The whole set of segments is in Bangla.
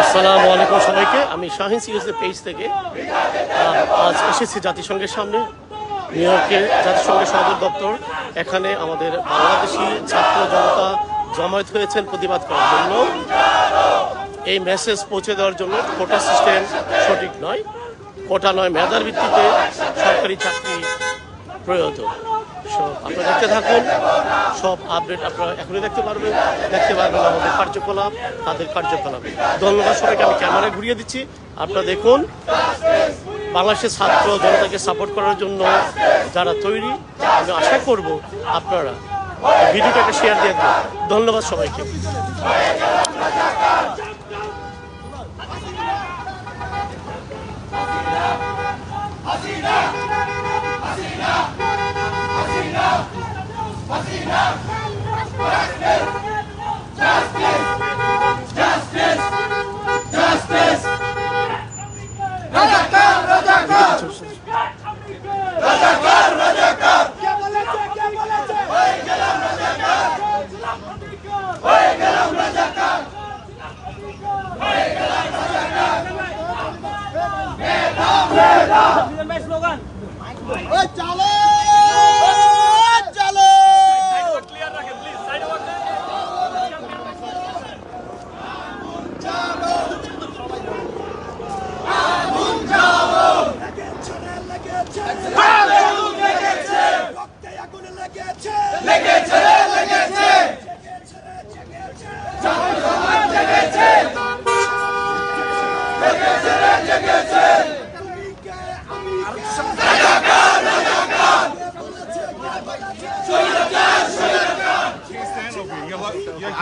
আসসালামু আলাইকুম সবাইকে। আমি শাহিন সিরিজের পেজ থেকে আজ এসেছি জাতিসংঘের সামনে নিউ ইয়র্কে জাতিসংঘের সদর দপ্তর। এখানে আমাদের বাংলাদেশি ছাত্র জনতা জমায়েত হয়েছেন প্রতিবাদ করার জন্য। এই মেসেজ পৌঁছে দেওয়ার জন্য কোটা সিস্টেম সঠিক নয়। কোটা নয়, মেধার ভিত্তিতে সরকারি চাকরি প্রয়োজন। সব আপনারা দেখতে থাকুন। সব আপডেট আপনারা এখনই দেখতে পারবেন। দেখতে পারবেন আমাদের কার্যকলাপ, তাদের কার্যকলাপ। ধন্যবাদ সবাইকে, আমি ক্যামেরা ঘুরিয়ে দিচ্ছি। আপনারা দেখুন, বাংলাদেশের ছাত্র জনতাকে সাপোর্ট করার জন্য যারা তৈরি, আমি আশা করব আপনারা ভিডিওটাকে শেয়ার দিয়ে দেবেন। ধন্যবাদ সবাইকে। কে বলেছে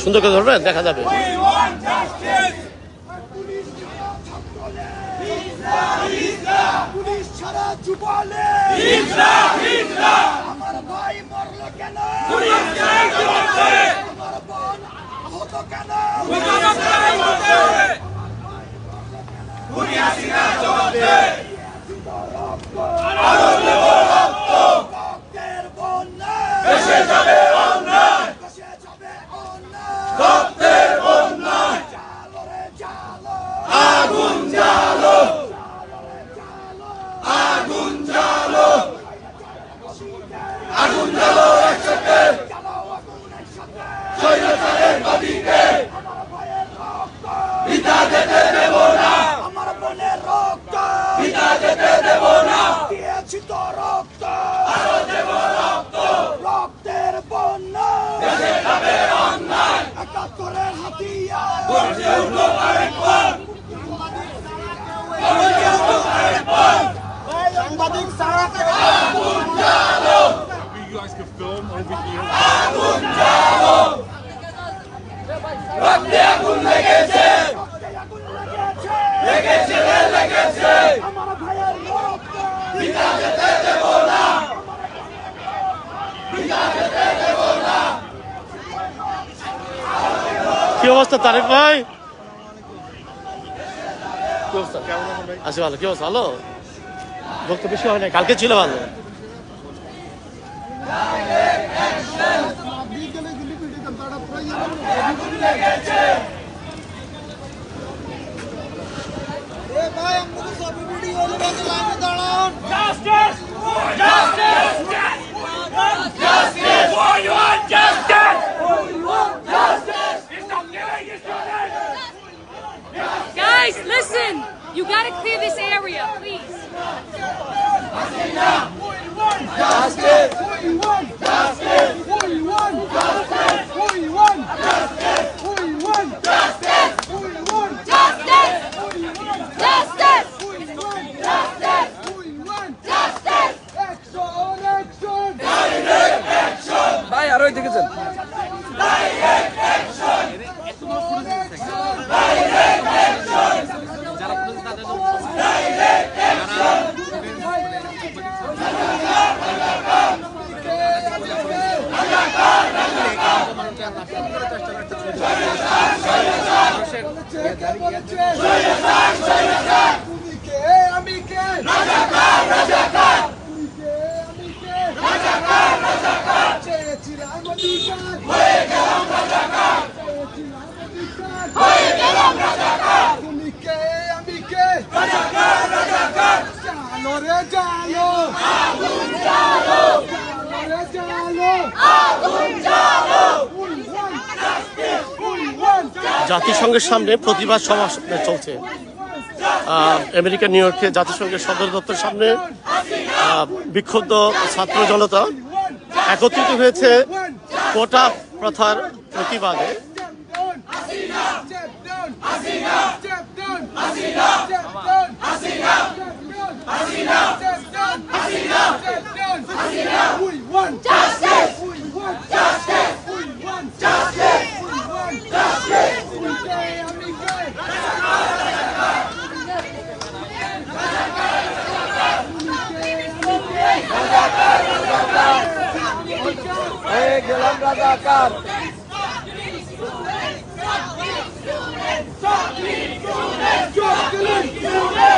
সুন্দর করে ধরবেন দেখা যাবে। আমার ভাই মরলো কেন Itaú! কি অবস্থা তারেক ভাই? কি অবস্থা? আছি ভালো কি অবস্থা? ভালো? ভক্ত বেশি হয় না কালকে ছিল ভালো। Guys, listen! You gotta clear this area, please. বলেছে কে বলেছে? তুমি কে? আমি কে? তুমি কে? আমি কে? চেয়েছিলাম অধিকার। চেয়েছিলাম অধিকার। তুমি কে? আমি কে? জানো রে জানো। জানো রে জানো। We want We want জাতিসংঘের সামনে প্রতিবাদ সভা চলছে আমেরিকা, নিউ ইয়র্কে জাতিসংঘের সদর দপ্তরের সামনে বিক্ষুব্ধ ছাত্র জনতা একত্রিত হয়েছে কোটা প্রথার প্রতিবাদে Step down. Hasina. Step down. Hasina. Step down. Hasina. Step down. Hasina. Step down. Hasina. Step down. Hasina. We want justice. We want justice. We want justice. We want justice. We say America. হয়ে গেলাম রাজাকার Stop killing. Stop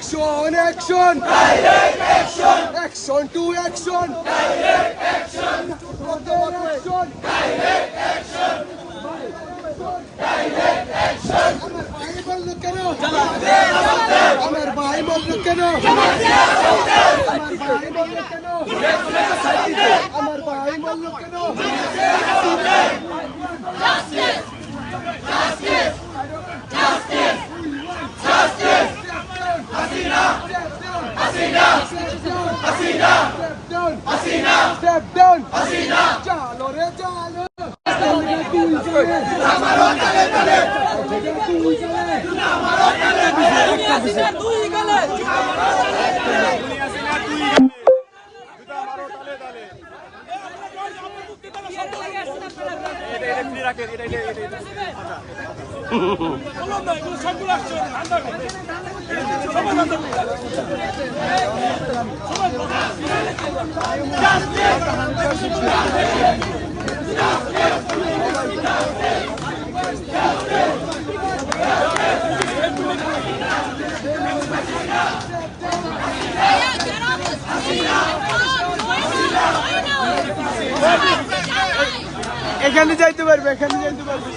Action! Action! Direct action! Action to action! Direct action! action! Direct action! Direct action! আমার ভাই বললো কেন আমার ভাই বললো কেন আমার ভাই বললো কেন আমার ভাই বললো কেন Step Step এখানে যাইতে পারবে এখানে যাইতে পারবে।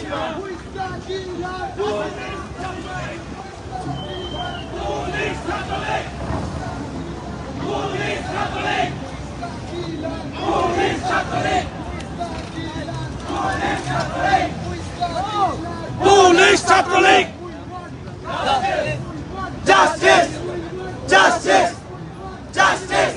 Police Chhatra League! Justice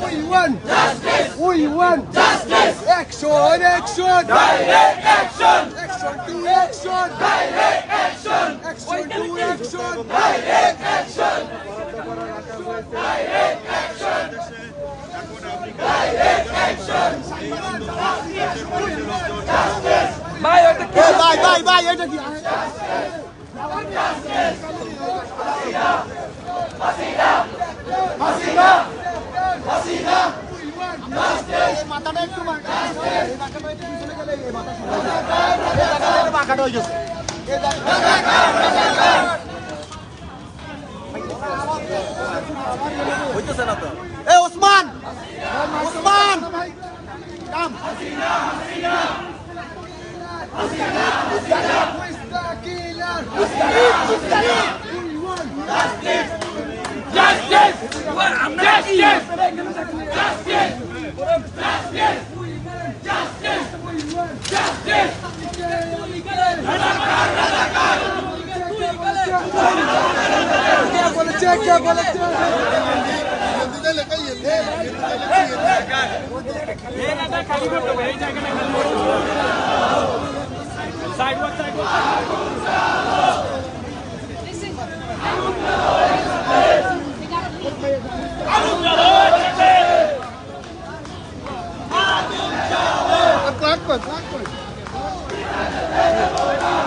We want justice. We want justice. Action, action. Direct action Action to action. Direct action Action to action. Direct action ভাই ওটা কি? ভাই ভাই ভাই এটা কি? মাথাটা একটু মাথাটা হয়ে গেছে হইতেছে না তো এ ওসমান ওসমান কাম justice justice justice Listen.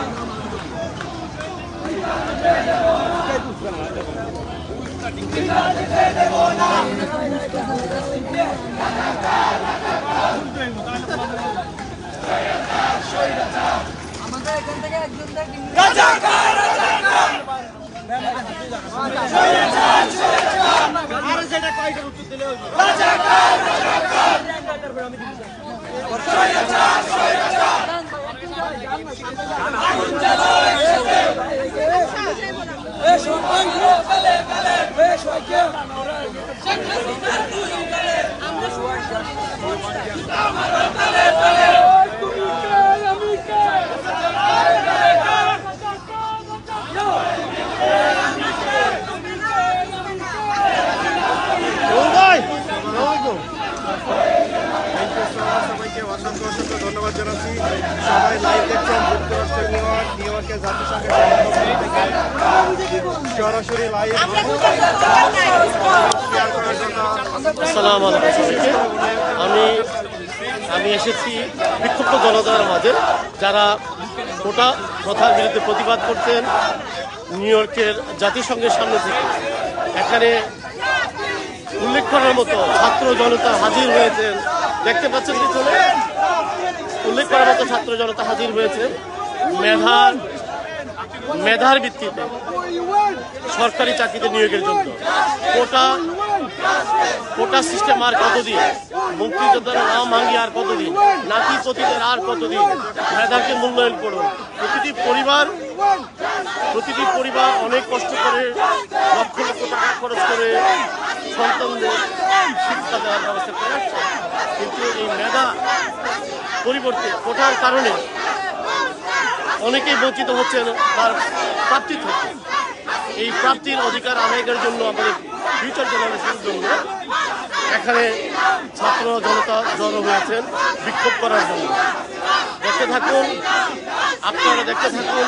We gotta leave. সবাইকে অসংখ্য অসংখ্য ধন্যবাদ জানাচ্ছি সবাই লাইভ দেখছেন যুক্তরাষ্ট্রের নিউ ইয়র্ক জাতিসংঘের সরাসরি লাইভ শেয়ার করার জন্য আসসালাম আমি আমি এসেছি বিক্ষুব্ধ জনতার মাঝে। যারা গোটা প্রথার বিরুদ্ধে প্রতিবাদ করতেন নিউ ইয়র্কের জাতিসংঘের সামনে থেকে। এখানে উল্লেখ করার মতো ছাত্র জনতা হাজির হয়েছেন। দেখতে পাচ্ছেন পিছনে? উল্লেখ করার মতো ছাত্র জনতা হাজির হয়েছেন মেধার মেধার ভিত্তিতে সরকারি চাকরিতে নিয়োগের জন্য। কোটা কোটা সিস্টেম আর কতদিন? মুক্তিযোদ্ধার নাম ভাঙ্গি আর কতদিন? নাতি পতিদের আর কতদিন? মেধাকে মূল্যায়ন করুন। প্রতিটি পরিবার প্রতিটি পরিবার অনেক কষ্ট করে, লক্ষ লক্ষ টাকা খরচ করে সন্তানদের শিক্ষা দেওয়ার ব্যবস্থা করে কিন্তু এই মেধা পরিবর্তে কোটার কারণে অনেকেই বঞ্চিত হচ্ছেন, তার প্রাপ্তি থেকে। এই প্রাপ্তির অধিকার আদায়ের জন্য আমাদের ফিউচার জেনারেশনের জন্য এখানে ছাত্র জনতা জড়ো হয়েছেন বিক্ষোভ করার জন্য। দেখতে থাকুন, আপনারা দেখতে থাকুন।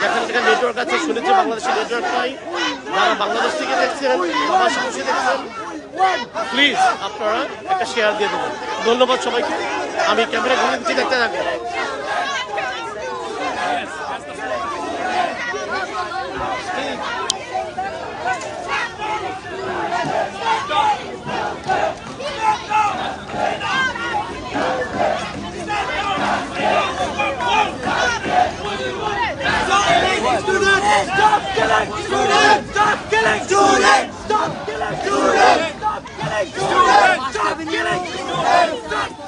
যেখান যেখানে নেটওয়ার্ক আছে, শুনেছি বাংলাদেশের নেটওয়ার্ক নাই। যারা বাংলাদেশ থেকে দেখছেন বসে দেখছেন প্লিজ আপনারা একটা শেয়ার দিয়ে দেবেন। ধন্যবাদ সবাইকে। আমি ক্যামেরা ঘুরে দিচ্ছি দেখতে Students! Stop killing students! Stop killing students! Stop killing students! Stop killing students! Stop killing students! Stop killing students!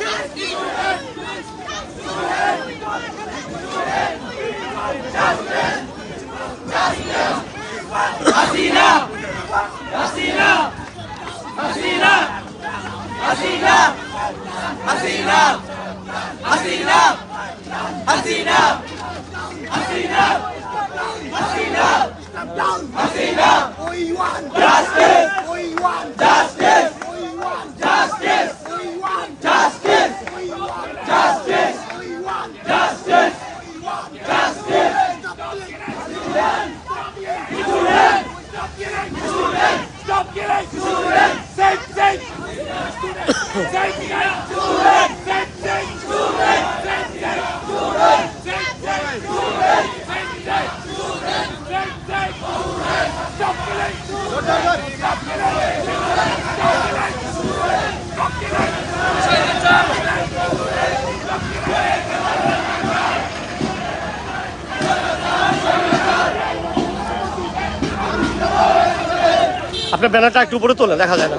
আপনার ব্যানারটা একটু উপরে তোলে দেখা যায় না।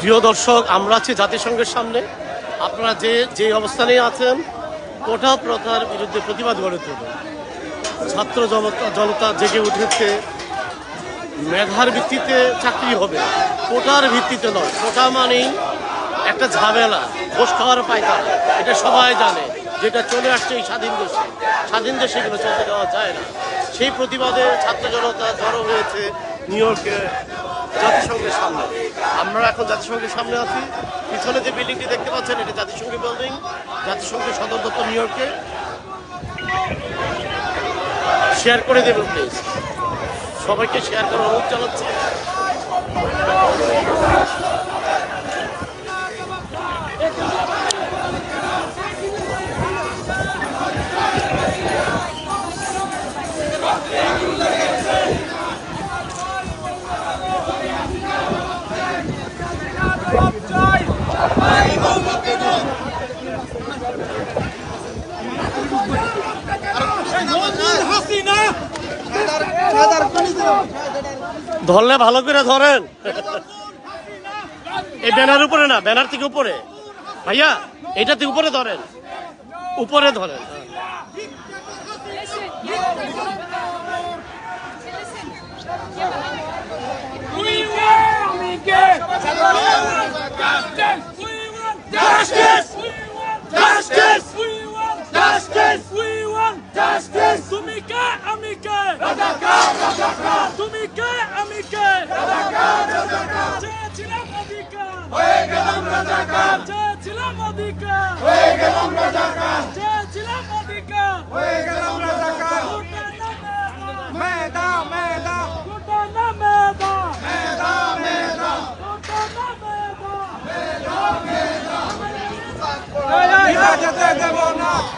প্রিয় দর্শক, আমরা আছি জাতিসংঘের সামনে। আপনারা যে যে অবস্থানে আছেন, কোটা প্রথার বিরুদ্ধে প্রতিবাদ গড়ে তুলুন। ছাত্র জনতা জনতা জেগে উঠেছে। মেধার ভিত্তিতে চাকরি হবে। কোটার ভিত্তিতে নয়। কোটা মানেই একটা ঝামেলা, ঘোষ খাওয়ার পায়তাম এটা সবাই জানে। যেটা চলে আসছে এই স্বাধীন দেশে। স্বাধীন দেশে এগুলো চলতে দেওয়া যায় না। সেই প্রতিবাদে ছাত্র জনতা জড়ো হয়েছে নিউ ইয়র্কে জাতিসংঘের সামনে। আমরা এখন জাতিসংঘের সামনে আছি। পিছনে যে বিল্ডিংটি দেখতে পাচ্ছেন, এটা জাতিসংঘের বিল্ডিং। জাতিসংঘের সদর দপ্তর নিউ ইয়র্কে। শেয়ার করে দেবেন, প্লিজ। সবাইকে শেয়ার করার অনুরোধ জানাচ্ছি। ধরলে ভালো করে ধরেন। এই ব্যানার উপরে না, ব্যানার থেকে উপরে। ভাইয়া এটা থেকে উপরে ধরেন। উপরে ধরেন। Justice! Justice! Justice! We want justice! Tumike amike! Radakar, radakar! Tumike amike! Radakar, radakar! Çeçilem Oye, Hoye gelam radakar! Çeçilem adikar! Hoye gelam radakar! Çeçilem adikar! Hoye gelam radakar! Meda, meda! Kutana meda! Meda, meda! Kutana meda! Meda, meda! Meda, meda! Meda, meda!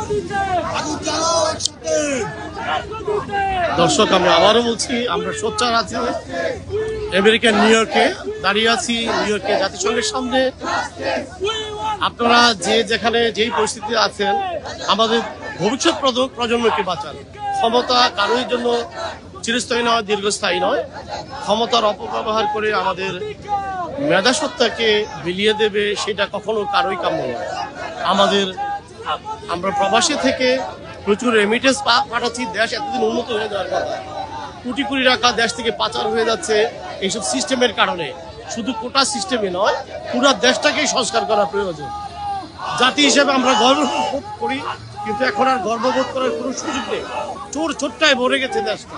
দর্শক, আমরা আবারও বলছি, আমরা সোচ্চার আছি। আমেরিকার নিউ ইয়র্কে দাঁড়িয়ে আছি, নিউ ইয়র্কে জাতিসংঘের সামনে। আপনারা যে যেখানে যেই পরিস্থিতি আছেন, আমাদের ভবিষ্যৎ প্রজ- প্রজন্মকে বাঁচান। ক্ষমতা কারোর জন্য চিরস্থায়ী নয়, দীর্ঘস্থায়ী নয়। ক্ষমতার অপব্যবহার করে আমাদের মেধাসত্তাকে বিলিয়ে দেবে, সেটা কখনো কারোই কাম্য নয়। আমাদের আমরা প্রবাসী থেকে প্রচুর রেমিটেন্স পাঠাচ্ছি, দেশ এতদিন উন্নত হয়ে যাওয়ার কথা। কোটি কোটি টাকা দেশ থেকে পাচার হয়ে যাচ্ছে এইসব সিস্টেমের কারণে। শুধু কোটা সিস্টেমে নয়, পুরো দেশটাকেই সংস্কার করা প্রয়োজন। জাতি হিসেবে আমরা গর্ববোধ করি, কিন্তু এখন আর গর্ববোধ করার কোনো সুযোগ নেই। চোর ছোট্টায় ভরে গেছে দেশটা।